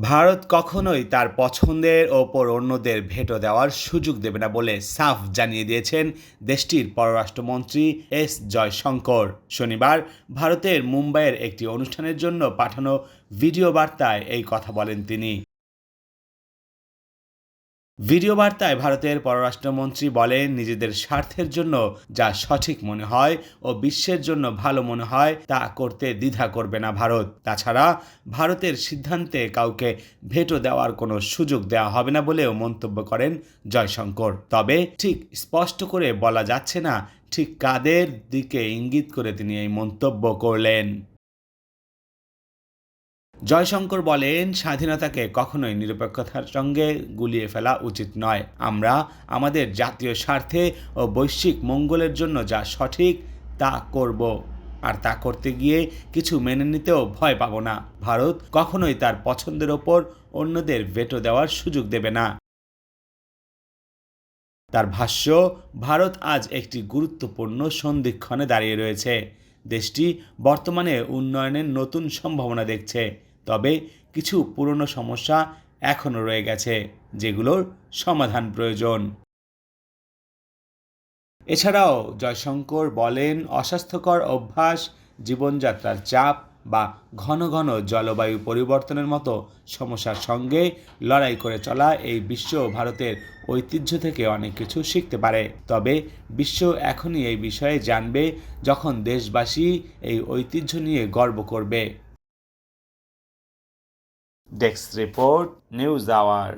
ভারত কখনোই তার পছন্দের ওপর অন্যদের ভেটো দেওয়ার সুযোগ দেবে না বলে সাফ জানিয়ে দিয়েছেন দেশটির পররাষ্ট্রমন্ত্রী এস জয়শঙ্কর। শনিবার ভারতের মুম্বাইয়ের একটি অনুষ্ঠানের জন্য পাঠানো ভিডিও বার্তায় এই কথা বলেন তিনি। ভিডিও বার্তায় ভারতের পররাষ্ট্রমন্ত্রী বলেন, নিজেদের স্বার্থের জন্য যা সঠিক মনে হয় ও বিশ্বের জন্য ভালো মনে হয়, তা করতে দ্বিধা করবে না ভারত। তাছাড়া, ভারতের সিদ্ধান্তে কাউকে ভেটো দেওয়ার কোনো সুযোগ দেওয়া হবে না বলেও মন্তব্য করেন জয়শঙ্কর। তবে ঠিক স্পষ্ট করে বলা যাচ্ছে না ঠিক কাদের দিকে ইঙ্গিত করে তিনি এই মন্তব্য করলেন। জয়শঙ্কর বলেন, স্বাধীনতাকে কখনোই নিরপেক্ষতার সঙ্গে গুলিয়ে ফেলা উচিত নয়। আমরা আমাদের জাতীয় স্বার্থে ও বৈশ্বিক মঙ্গলের জন্য যা সঠিক, তা করব। আর তা করতে গিয়ে কিছু মেনে নিতেও ভয় পাব না। ভারত কখনোই তার পছন্দের ওপর অন্যদের ভেটো দেওয়ার সুযোগ দেবে না। তার ভাষ্য, ভারত আজ একটি গুরুত্বপূর্ণ সন্ধিক্ষণে দাঁড়িয়ে রয়েছে। দেশটি বর্তমানে উন্নয়নের নতুন সম্ভাবনা দেখছে। তবে কিছু পুরনো সমস্যা এখনও রয়ে গেছে, যেগুলোর সমাধান প্রয়োজন। এছাড়াও জয়শঙ্কর বলেন, অস্বাস্থ্যকর অভ্যাস, জীবনযাত্রার চাপ বা ঘন ঘন জলবায়ু পরিবর্তনের মতো সমস্যার সঙ্গে লড়াই করে চলা এই বিশ্ব ভারতের ঐতিহ্য থেকে অনেক কিছু শিখতে পারে। তবে বিশ্ব এখনই এই বিষয়ে জানবে যখন দেশবাসী এই ঐতিহ্য নিয়ে গর্ব করবে। Desk report news hour